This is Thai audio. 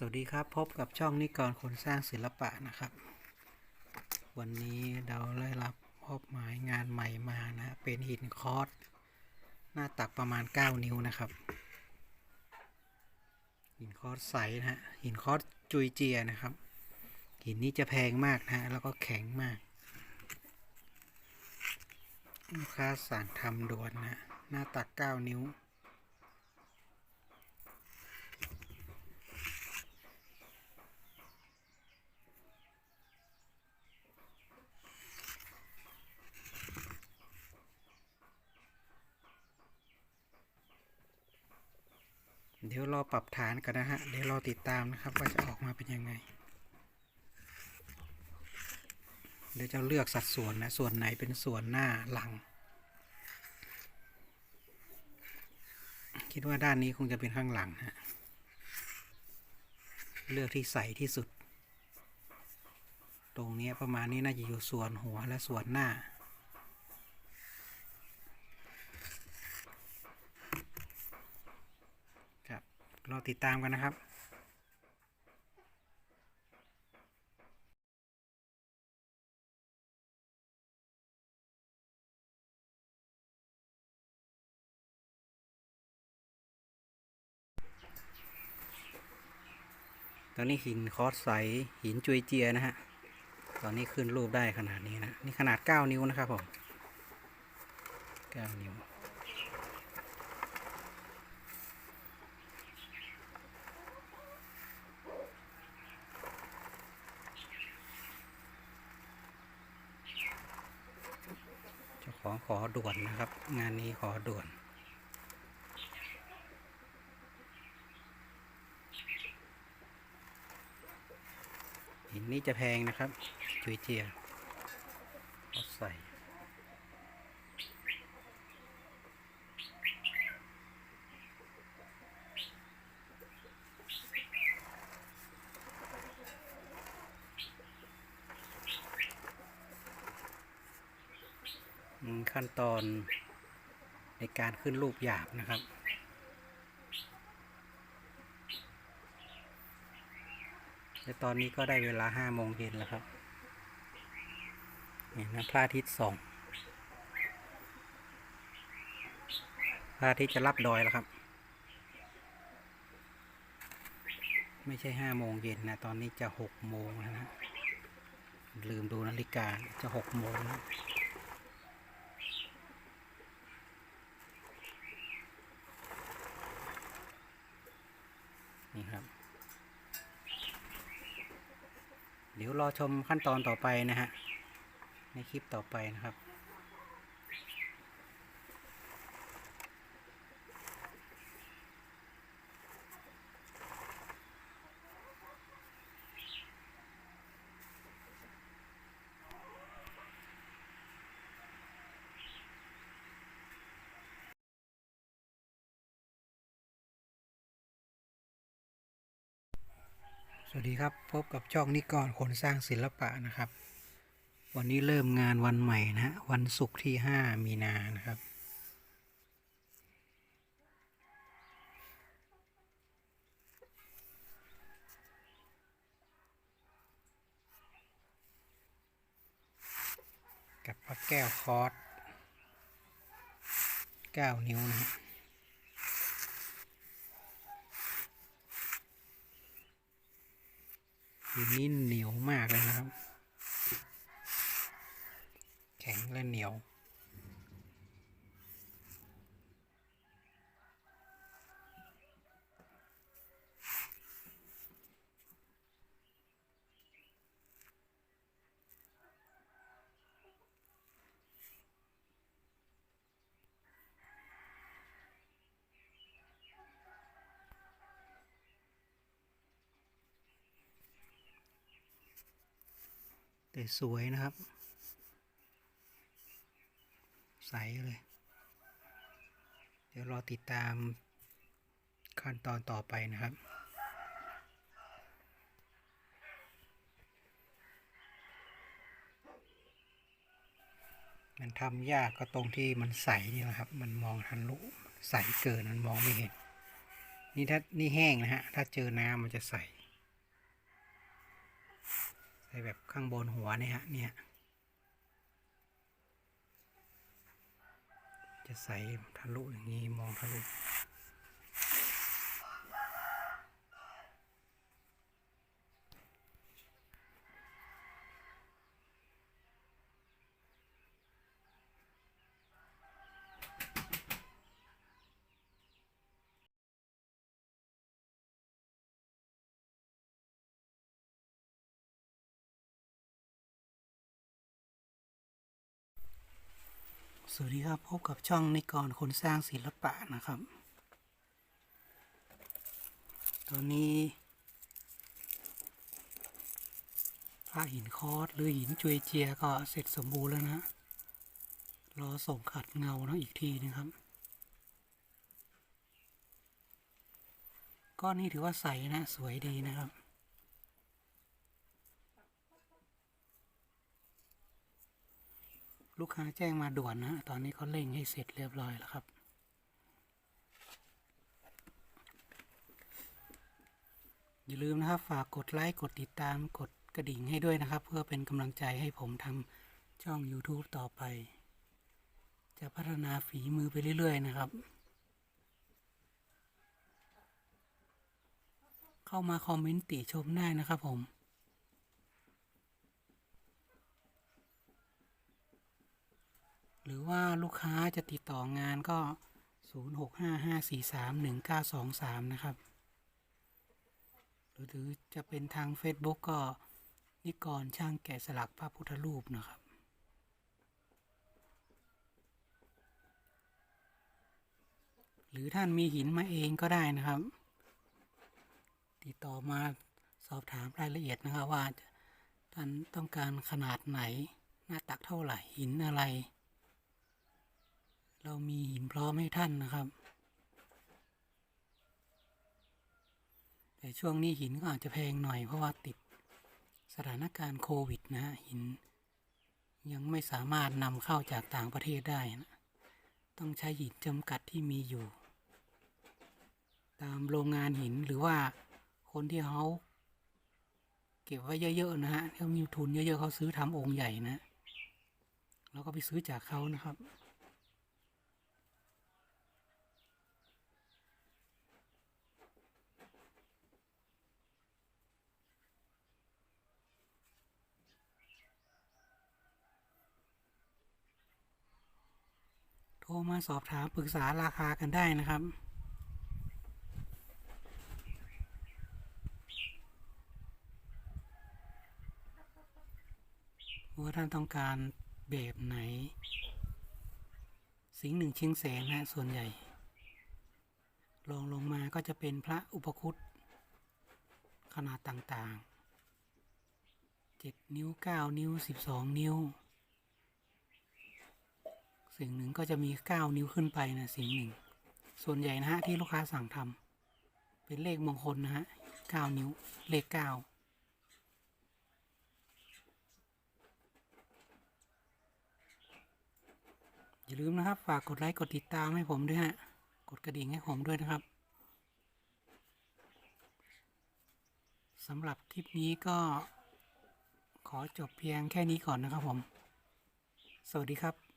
สวัสดีครับพบกับช่องนิกรคนสร้างศิลปะนะครับ วันนี้เราได้รับมอบหมายงานใหม่มานะเป็นหินคอสหน้าตักประมาณ 9 นิ้วนะครับ หินคอสใสนะฮะหินคอสจุยเจียนะครับ หินนี้จะแพงมากนะฮะแล้วก็แข็งมากลูกค้าสั่งทำด่วนนะหน้าตัก 9 นิ้ว เดี๋ยวรอปรับฐานกันนะฮะ เดี๋ยวรอติดตามนะครับว่าจะออกมาเป็นยังไง เดี๋ยวจะเลือกสัดส่วนนะ ส่วนไหนเป็นส่วนหน้าหลัง คิดว่าด้านนี้คงจะเป็นข้างหลังฮะ เลือกที่ใสที่สุด ตรงนี้ประมาณนี้น่าจะอยู่ส่วนหัวและส่วนหน้า ครับรอ ติดตามกันนะครับตอนนี้หินคอสใสหินจุยเจียนะฮะ ตอนนี้ขึ้นรูปได้ขนาดนี้นะ นี่ขนาด 9 นิ้วนะครับผม 9 นิ้ว องขอด่วนนะครับ งานนี้ขอด่วน หินนี้จะแพงนะครับจุยเจียเขาใส่ ขั้นตอนในการขึ้นรูปหยาบนะครับ และตอนนี้ก็ได้เวลาห้าโมงเย็นแล้วครับเห็นนะพระอาทิตย์ส่องพระอาทิตย์จะรับดอยแล้วครับ ไม่ใช่ห้าโมงเย็นนะ ตอนนี้จะหกโมงแล้วนะ ลืมดูนาฬิกาจะหกโมงแล้ว นี่ครับ เดี๋ยวรอชมขั้นตอนต่อไปนะฮะในคลิปต่อไปนะครับ วัสดีครับ พบกับช่องนิกรคนสร้างศิลปะนะครับ วันนี้เริ่มงานวันใหม่นะฮะวันศุกร์ที่ 5 มีนานะครับ กับพระแก้วคอร์ส9นิ้วนะ ฮะหินนี่เหนียวมากเลยนะครับ แข็งและเหนียว สวยนะครับ ใสเลย เดี๋ยวรอติดตามขั้นตอนต่อไปนะครับมันทำยากก็ตรงที่มันใสนี่แหละครับ มันมองทะลุใสเกินมันมองไม่เห็น นี่ถ้านี่แห้งนะฮะ ถ้าเจอน้ำมันจะใส แบบข้างบนหัวเนี่ยฮะเนี่ยจะใส่ทะลุอย่างนี้มองทะลุ สวัสดีครับ พบกับช่องนิกรคนสร้างศิลปะนะครับ ตอนนี้พระหินคอสหรือหินจุยเจียก็เสร็จสมบูรณ์แล้วนะ รอส่งขัดเงานะอีกทีนะครับ ก้อนนี้ถือว่าใสนะ สวยดีนะครับ ลูกค้าแจ้งมาด่วนนะ ตอนนี้เขาเร่งให้เสร็จเรียบร้อยแล้วครับ อย่าลืมนะครับ ฝากกดไลค์ กดติดตาม กดกระดิ่งให้ด้วยนะครับ เพื่อเป็นกำลังใจให้ผมทำช่อง YouTube ต่อไป จะพัฒนาฝีมือไปเรื่อย ๆ นะครับ เข้ามาคอมเมนต์ติชมได้นะครับผม หรือว่าลูกค้าจะติดต่องานก็ 0655431923 นะครับ หรือจะเป็นทาง Facebook ก็นิกรช่างแกะสลักพระพุทธรูปนะครับหรือท่านมีหินมาเองก็ได้นะครับ ติดต่อมาสอบถามรายละเอียดนะครับว่าท่านต้องการขนาดไหนหน้าตักเท่าไหร่หินอะไร เรามีหินพร้อมให้ท่านนะครับ แต่ช่วงนี้หินก็อาจจะแพงหน่อยเพราะว่าติดสถานการณ์โควิดนะหิน ยังไม่สามารถนำเข้าจากต่างประเทศได้นะต้องใช้หินจำกัดที่มีอยู่ ตามโรงงานหินหรือว่าคนที่เขาเก็บไว้เยอะๆนะฮะเขามีทุนเยอะๆเขาซื้อทำองค์ใหญ่นะเราก็ไปซื้อจากเขานะครับ ทรมาสอบถามปรึกษาราคากันได้นะครับ ว่าท่านต้องการแบบไหน สิงหนึ่งเชียงแสนนะส่วนใหญ่ลองลงมาก็จะเป็นพระอุปคุตขนาดต่างๆ 7 นิ้ว 9 นิ้ว 12 นิ้ว สิ่งหนึ่งก็จะมี 9 นิ้วขึ้นไปนะสิ่งหนึ่ง ส่วนใหญ่นะฮะที่ลูกค้าสั่งทำเป็นเลขมงคลนะฮะ9นิ้วเลข9อย่าลืมนะครับ ฝากกดไลค์กดติดตามให้ผมด้วยฮะ กดกระดิ่งให้ผมด้วยนะครับสำหรับคลิปนี้ก็ ขอจบเพียงแค่นี้ก่อนนะครับผม สวัสดีครับ